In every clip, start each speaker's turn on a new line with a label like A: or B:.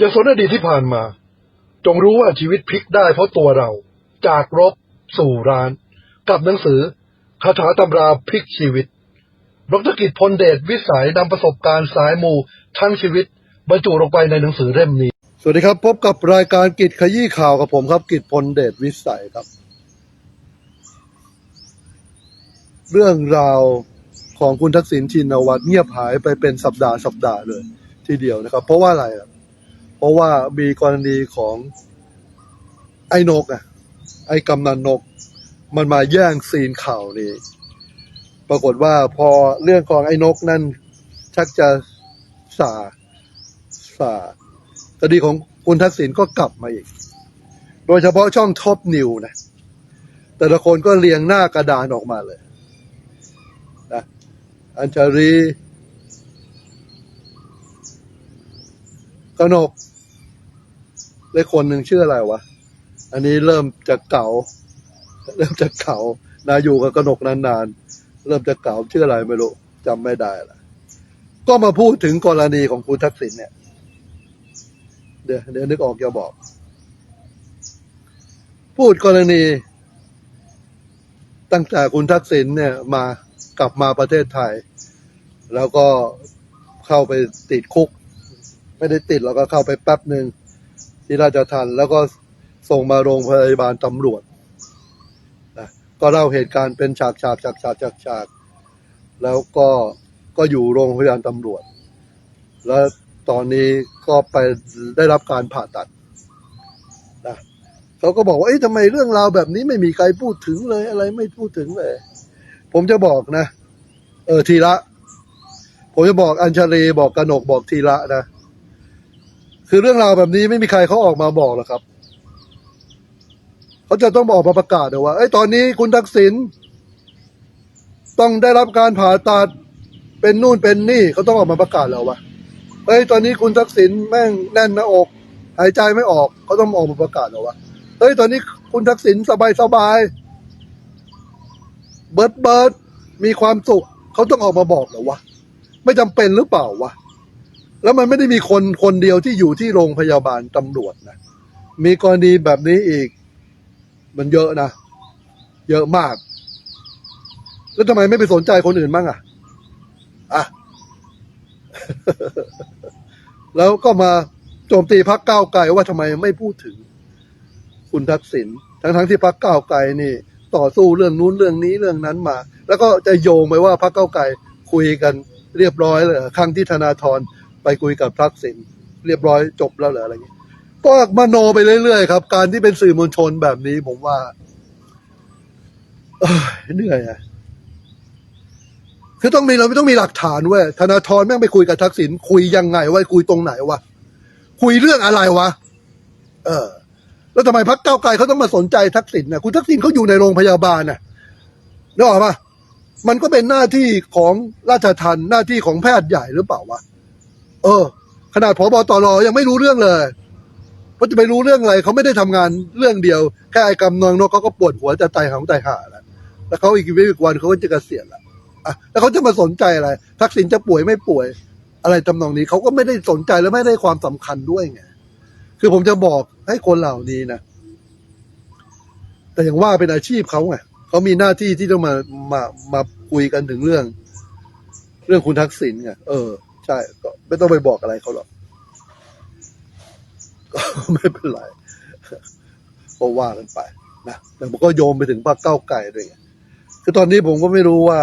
A: อย่าสนอดีตที่ผ่านมา จงรู้ว่าชีวิตพลิกได้เพราะตัวเรา จากรบ สู่ร้าน กับหนังสือคาถาตำราพลิกชีวิตดรกิจพลเดชวิสัยนำประสบการณ์สายมูทั้งชีวิต บรรจุลงไปในหนังสือเล่มนี้ สวัสดีครับ พบกับรายการกิจขยี้ข่าวกับผมครับ กิจพลเดชวิสัยครับ เรื่องราวของคุณทักษิณชินวัตรเงียบหายไปเป็นสัปดาห์สัปดาห์เลย ทีเดียวนะครับ เพราะว่าอะไรอะ เพราะว่ามีกรณีของไอ้นกอะ ไอ้กำนันนก มันมาแย่งซีนข่าวนี้ปรากฏว่าพอเรื่องของไอ้นกนั่น ชักจะสาสาคดีของคุณทักษิณก็กลับมาอีก โดยเฉพาะช่องท็อปนิวนะ แต่ละคนก็เรียงหน้ากระดานออกมาเลยนะอัญชรีกนก และคนหนึ่งชื่ออะไรวะ อันนี้เริ่มจะเก่า เริ่มจะเก่านาอยู่กับกนกนานๆ เริ่มจะเก่าชื่ออะไรไม่รู้จำไม่ได้ละก็มาพูดถึงกรณีของคุณทักษิณเนี่ย เดี๋ยวเดี๋ยวนึกออกจะบอก พูดกรณี ตั้งแต่คุณทักษิณเนี่ยมากลับมาประเทศไทย แล้วก็เข้าไปติดคุก ไม่ได้ติดแล้วก็เข้าไปแป๊บหนึ่ง ที่ราชทันแล้วก็ส่งมาโรงพยาบาลตำรวจนะก็เล่าเหตุการณ์เป็นฉากฉากฉากฉากฉากฉากแล้วก็ก็อยู่โรงพยาบาลตำรวจ แล้วตอนนี้ก็ไปได้รับการผ่าตัดนะเขาก็บอกว่าเอ๊ะทำไมเรื่องราวแบบนี้ไม่มีใครพูดถึงเลย อะไรไม่พูดถึงเลย ผมจะบอกนะ เออทีละ ผมจะบอกอัญชลีบอกกนกบอกทีละนะ คือเรื่องราวแบบนี้ไม่มีใครเขาออกมาบอกหรอกครับเขาจะต้องบอกมาประกาศเลยว่าเอ้ตอนนี้คุณทักษิณต้องได้รับการผ่าตัดเป็นนู่นเป็นนี่เขาต้องออกมาประกาศแล้ววะเฮ้ยตอนนี้คุณทักษิณแม่งแน่นหน้าอก หายใจไม่ออกเขาต้องออกมาประกาศแล้ววะเฮ้ยตอนนี้คุณทักษิณสบายสบายเบิร์ดเบิร์ดมีความสุขเขาต้องออกมาบอกเหรอวะ ไม่จำเป็นหรือเปล่าวะ แล้วมันไม่ได้มีคนคนเดียวที่อยู่ที่โรงพยาบาลตำรวจนะ มีกรณีแบบนี้อีก มันเยอะนะ เยอะมาก แล้วทำไมไม่ไปสนใจคนอื่นบ้างอะอะ แล้วก็มาโจมตีพักก้าวไกลว่าทำไมไม่พูดถึง คุณทักษิณทั้งทั้งๆที่พักก้าวไกลนี่ ต่อสู้เรื่องนู้นเรื่องนี้เรื่องนั้นมา แล้วก็จะโยงไปว่าพักก้าวไกลคุยกันเรียบร้อยเลยครั้งที่ธนาธร ไปคุยกับทักษิณเรียบร้อยจบแล้วเหรออะไรอย่างนี้ก็มโนไปเรื่อยๆครับ การที่เป็นสื่อมวลชนแบบนี้ผมว่าเหนื่อยอะคือต้องมีเราไม่ต้องมีหลักฐานเว้ยธนาธรแม่งไปคุยกับทักษิณคุยยังไงวะคุยตรงไหนวะคุยเรื่องอะไรวะ เออ แล้วทำไมพักเก้าไกลเขาต้องมาสนใจทักษิณนะคุณทักษิณเขาอยู่ในโรงพยาบาลน่ะนึกออกปะมันก็เป็นหน้าที่ของราชทันหน้าที่ของแพทย์ใหญ่หรือเปล่าวะ เออ ขนาดพบตรยังไม่รู้เรื่องเลยว่าจะไปรู้เรื่องอะไรเขาไม่ได้ทำงานเรื่องเดียวแค่ไอ้กำนองนกเขาก็ปวดหัวจะตายหางตายห่าแล้วแล้วเขาอีกวิอีกวันเขาก็จะเกษียณละอะแล้วเขาจะมาสนใจอะไร ทักษิณจะป่วยไม่ป่วย อะไรทำนองนี้เขาก็ไม่ได้สนใจและไม่ได้ความสำคัญด้วยไงคือผมจะบอกให้คนเหล่านี้นะแต่อย่างว่าเป็นอาชีพเขาไงเขามีหน้าที่ที่ต้องมามามาคุยกันถึงเรื่อง เรื่องคุณทักษิณไงเออ ช่ก็ไม่ต้องไปบอกอะไรเขาหรอกก็ไม่เป็นไรก็ว่ากันไปนะแต่ผมก็โยมไปถึงพรรคเก้าไก่ด้วยไงคือตอนนี้ผมก็ไม่รู้ว่า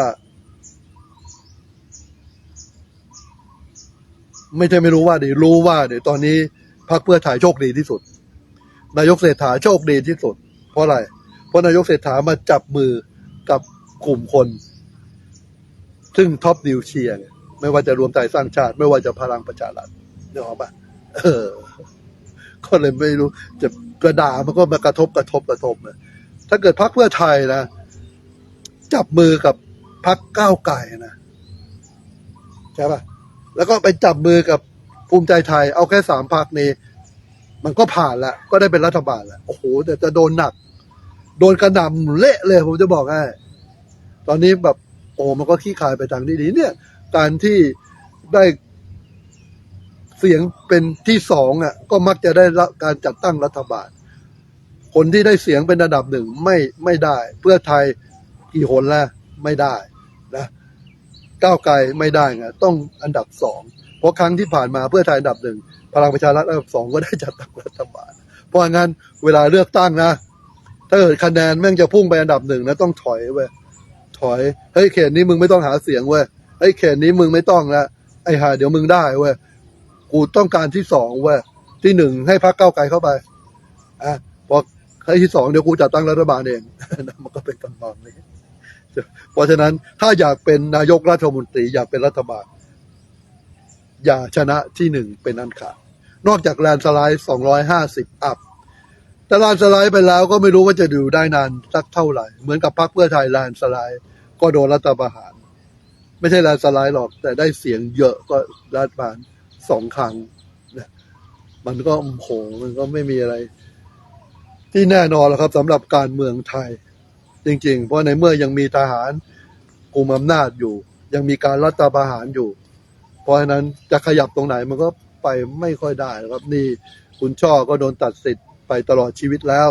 A: ไม่ใช่ไม่รู้ว่าเดี๋ยวรู้ว่าเดี๋ยวตอนนี้พรรคเพื่อถ่ายโชคดีที่สุด นายกเศรษฐาโชคดีที่สุด เพราะอะไร เพราะนายกเศรษฐามาจับมือกับกลุ่มคน ซึ่งท็อปดิวเชียร์ ไม่ว่าจะรวมใจสร้างชาติ ไม่ว่าจะพลังประชารัฐนึกออปะเออ ก็เลยไม่รู้ จะกระดามันก็มากระทบกระทบกระทบนะถ้าเกิดพรรคเพื่อไทยนะจับมือกับพรรคก้าวไก่นะใช่ปะแล้วก็ไปจับมือกับภูมิใจไทย เอาแค่สามพรรคนี้ มันก็ผ่านล้วก็ได้เป็นรัฐบาลแล้วโอ้โหแต่จะโดนหนัก โดนกระหน่ำเละเลยผมจะบอกให้ตอนนี้แบบโอ้มันก็ขี้ขายไปทางที่ดีเนี่ย การที่ได้เสียงเป็นที่สองอะ ก็มักจะได้รับการจัดตั้งรัฐบาล คนที่ได้เสียงเป็นอันดับหนึ่งไม่ไม่ได้ เพื่อไทยกี่หนแล้วไม่ได้นะก้าวไกลไม่ได้ไงต้องอันดับสองเพราะครั้งที่ผ่านมาเพื่อไทยอันดับหนึ่งพลังประชารัฐอันดับสองก็ได้จัดตั้งรัฐบาล เพราะงั้นเวลาเลือกตั้งนะถ้าเกิดคะแนนแม่งจะพุ่งไปอันดับหนึ่งนะต้องถอยเว้ยถอยเฮ้ยเขตนี้มึงไม่ต้องหาเสียงเว้ย เฮ้เขตนี้มึงไม่ต้องละไอ้ห่าเดี๋ยวมึงได้เว้ยกูต้องการที่สองเว้ยที่หนึ่งให้พรรคก้าไกลเข้าไปอะพอกให้ที่สองเดี๋ยวกูจัดตั้งรัฐบาลเองมันก็เป็นกำบังนี้เพราะฉะนั้นถ้าอยากเป็นนายกรัฐมนตรีอยากเป็นรัฐบาล อย่าชนะที่หนึ่งเป็นอันขาดนอกจากแลนสไลด์สองร้อยห้าสิบอัพแต่แลนสไลด์ไปแล้วก็ไม่รู้ว่าจะอยู่ได้นานสักเท่าไหร่ เหมือนกับพรรคเพื่อไทยแลนสไลด์ก็โดนรัฐประหาร ไม่ใช่แลนสไลด์หรอก แต่ได้เสียงเยอะก็รัฐบาลสองครั้งนะมันก็โหมันก็ไม่มีอะไร ที่แน่นอนแล้วครับสำหรับการเมืองไทย จริง ๆ เพราะในเมื่อยังมีทหารกุมอำนาจอยู่ ยังมีการรัฐประหารอยู่ เพราะฉะนั้นจะขยับตรงไหนมันก็ไปไม่ค่อยได้ครับ นี่คุณช่อก็โดนตัดสิทธิ์ไปตลอดชีวิตแล้ว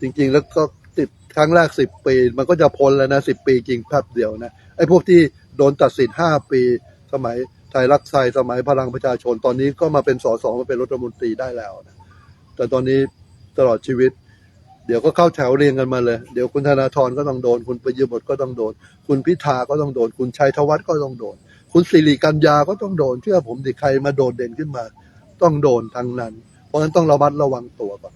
A: จริง ๆ แล้วก็ติดครั้งแรกสิบปี มันก็จะพ้นแล้วนะสิบปีจริงแป๊บเดียวนะไอ้พวกที่ โดนตัดสิทธิ์ห้าปี สมัยไทยรักไทยสมัยพลังประชาชน ตอนนี้ก็มาเป็นสสมาเป็นรัฐมนตรีได้แล้วนะแต่ตอนนี้ตลอดชีวิต เดี๋ยวก็เข้าแถวเรียงกันมาเลย เดี๋ยวคุณธนาธรก็ต้องโดน คุณประยุทธ์ก็ต้องโดน คุณพิธาก็ต้องโดน คุณชัยธวัฒน์ก็ต้องโดน คุณสิริกัญญาก็ต้องโดน เชื่อผมดิใครมาโดดเด่นขึ้นมา ต้องโดนทั้งนั้น เพราะฉะนั้นต้องระมัดระวังตัวก่อน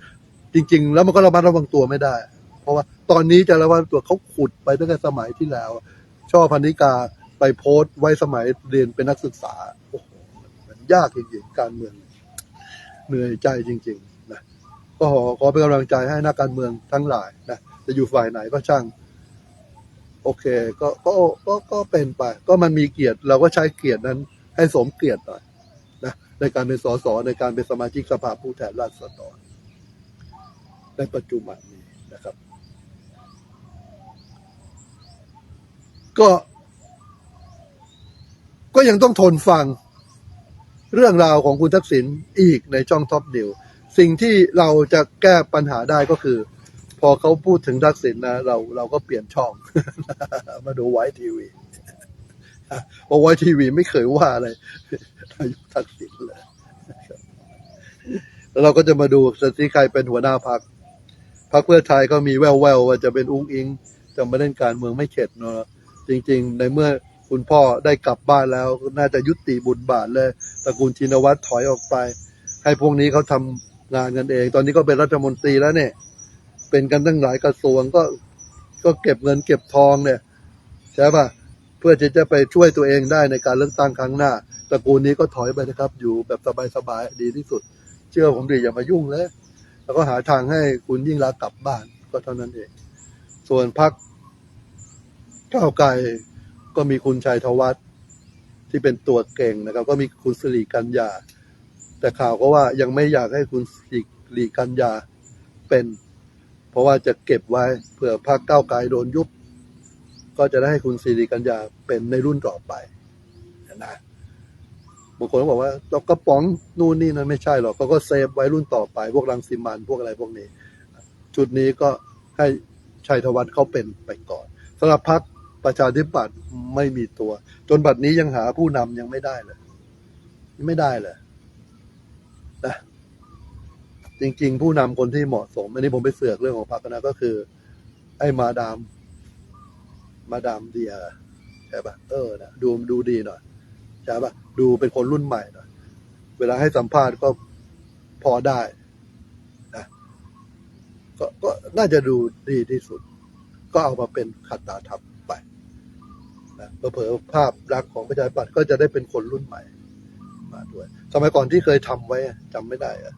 A: จริง ๆ แล้วมันก็ระมัดระวังตัวไม่ได้ เพราะว่าตอนนี้จะระวังตัวเขาขุดไปตั้งแต่สมัยที่แล้ว ช่อพันิกา ไปโพสต์ไว้สมัยเรียนเป็นนักศึกษา โอ้โห มันยากจริงๆ การเมือง เหนื่อยใจจริงๆ นะ ก็ขอขอเป็นกำลังใจให้นักการเมืองทั้งหลายนะ จะอยู่ฝ่ายไหนก็ช่าง โอเค ก็ก็ก็ก็เป็นไป ก็มันมีเกียรติ เราก็ใช้เกียรตินั้นให้สมเกียรติหน่อยนะในการเป็นสสในการเป็นสมาชิกสภาผู้แทนราษฎรในปัจจุบันนี้นะครับ ก็ ก็ยังต้องทนฟังเรื่องราวของคุณทักษิณอีกในช่องท็อปดิวสิ่งที่เราจะแก้ปัญหาได้ก็คือ พอเขาพูดถึงทักษิณนะเราเราก็เปลี่ยนช่อง มาดูไวทีวีเพราะไวทีวีไม่เคยว่าอะไรนายกทักษิณเลยแล้วเราก็จะมาดูสถิใครเป็นหัวหน้าพักพรรคเพื่อไทยก็มีแววๆว่าจะเป็นอุ้งอิงจะมาเล่นการเมืองไม่เข็ดเนาะจริง ๆ ในเมื่อ คุณพ่อได้กลับบ้านแล้วน่าจะยุติบุญบาทเลยตระกูลชินวัตรถอยออกไป ให้พวกนี้เขาทำงานกันเอง ตอนนี้ก็เป็นรัฐมนตรีแล้วเนี่ย เป็นกันตั้งหลายกระทรวงก็ก็เก็บเงินเก็บทองเนี่ยใช่ป่ะเพื่อที่จะไปช่วยตัวเองได้ในการเลือกตั้งครั้งหน้าตระกูลนี้ก็ถอยไปนะครับ อยู่แบบสบายๆดีที่สุด เชื่อผมดิอย่ามายุ่งเลยแล้วก็หาทางให้คุณยิ่งรักกลับบ้านก็เท่านั้นเอง ส่วนพักก้าวไกล ก็มีคุณชัยธวัฒน์ที่เป็นตัวเก่งนะครับ ก็มีคุณสิริกัญญา แต่ข่าวก็ว่ายังไม่อยากให้คุณสิริกัญญาเป็น เพราะว่าจะเก็บไว้เผื่อพรรคก้าวไกลโดนยุบ ก็จะได้ให้คุณสิริกัญญาเป็นในรุ่นต่อไปนะบางคนบอกว่าเรากระป๋องนู่นนี่นั่นไม่ใช่หรอกเขาก็เซฟไว้รุ่นต่อไปพวกรังสิมันพวกอะไรพวกนี้ชุดนี้ก็ให้ชัยธวัฒน์เขาเป็นไปก่อนสำหรับพรรค ประชาธิปัตย์ไม่มีตัว จนบัดนี้ยังหาผู้นำยังไม่ได้เลย ไม่ได้เลยนะจริง ๆ ผู้นำคนที่เหมาะสม อันนี้ผมไปเสือกเรื่องของพรรคนะก็คือ ไอ้มาดาม มาดามเดียใช่ปะเออนะดูดูดีหน่อยใช่ปะดูเป็นคนรุ่นใหม่หน่อยเวลาให้สัมภาษณ์ก็พอได้นะก็ก็น่าจะดูดีที่สุด ก็เอามาเป็นขัดตาทับ นะเผลอภาพลักษณ์ของประชาธิปัตย์ก็จะได้เป็นคนรุ่นใหม่ มาด้วย สมัยก่อนที่เคยทำไว้อะจำไม่ได้อะ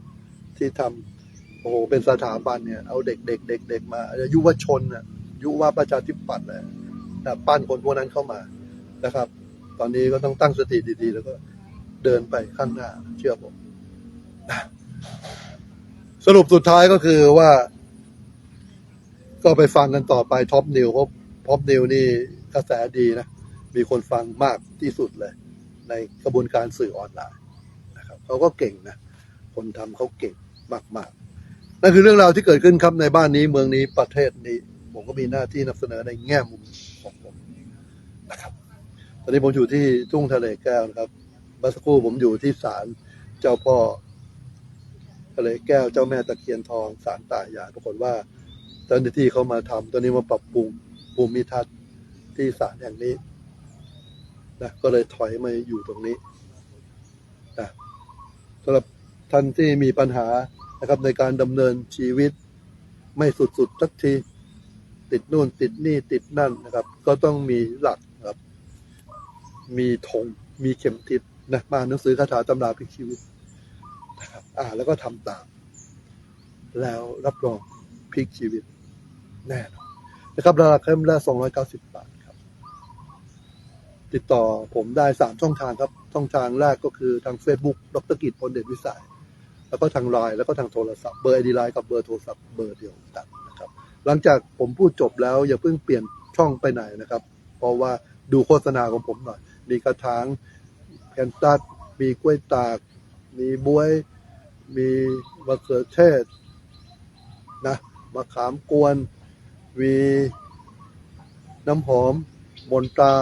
A: ที่ทำโอ้โหเป็นสถาบันเนี่ย เอาเด็กเด็กเด็กเด็กมายุวชนน่ะยุวประชาธิปัตย์เลยนะปั้นคนพวกนั้นเข้ามานะครับ ตอนนี้ก็ต้องตั้งสติดีๆ แล้วก็เดินไปข้างหน้า เชื่อผมนะสรุปสุดท้ายก็คือว่า ก็ไปฟังกันต่อไปท็อปนิวเพราะท็อปนิวนี่ กระแสดีนะ มีคนฟังมากที่สุดเลย ในกระบวนการสื่อออนไลน์นะครับเขาก็เก่งนะ คนทำเขาเก่งมากๆ นั่นคือเรื่องราวที่เกิดขึ้นครับในบ้านนี้เมืองนี้ประเทศนี้ ผมก็มีหน้าที่นำเสนอในแง่มุมของผมนะครับตอนนี้ผมอยู่ที่ทุ่งทะเลแก้วนะครับเมื่อสักครู่ผมอยู่ที่ศาลเจ้าพ่อทะเลแก้วเจ้าแม่ตะเคียนทองศาลตายายปรากฏว่าเจ้าหน้าที่เขามาทำตอนนี้มาปรับปรุงภูมิทัศน์ ที่ศาลแห่งนี้นะก็เลยถอยมาอยู่ตรงนี้นะสำหรับท่านที่มีปัญหานะครับ ในการดำเนินชีวิต ไม่สุดๆสักทีติดนู่นติดนี่ติดนั่นนะครับ ก็ต้องมีหลักครับ มีธงมีเข็มทิศนะมาหนังสือคาถาตำราพิชีวิตนะครับอ่าแล้วก็ทำตาม แล้วรับรองพลิกชีวิตแน่นอนนะครับราคาเข้มละ290บาทครับ ติดต่อผมได้สามช่องทางครับ ช่องทางแรกก็คือทาง Facebook ดรกิจพลเดชวิสัย แล้วก็ทางไลน์แล้วก็ทางโทรศัพท์เบอร์ไอดีไลน์กับเบอร์โทรศัพท์เบอร์เดียวกันนะครับ หลังจากผมพูดจบแล้วอย่าเพิ่งเปลี่ยนช่องไปไหนนะครับ เพราะว่าดูโฆษณาของผมหน่อย มีกระถางแคนตัสมีกล้วยตาก มีบวย มีมะเขือเทศนะมะขามกวนมีน้ำหอมมนตรา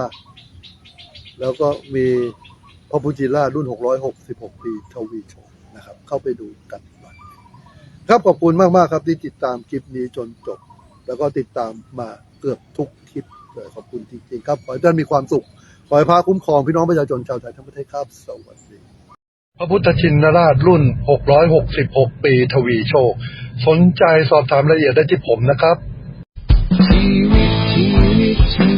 A: แล้วก็มีพระพุทธิรารุ่น 666 ปีทวีโชคนะครับ เข้าไปดูกันหน่อยครับขอบคุณมาก ๆ ครับที่ติดตามคลิปนี้จนจบ แล้วก็ติดตามมาเกือบทุกคลิปเลยขอบคุณจริง ๆ ครับ ขอให้ท่านมีความสุข ขอให้พระคุ้มครองพี่น้องประชาชนชาวไทยทั้งประเทศครับ สวัสดีพระพุทธชินราชรุ่น 666 ปีทวีโชค สนใจสอบถามรายละเอียดได้ที่ผมนะครับ
B: ชีวิตชีวิตชีวิต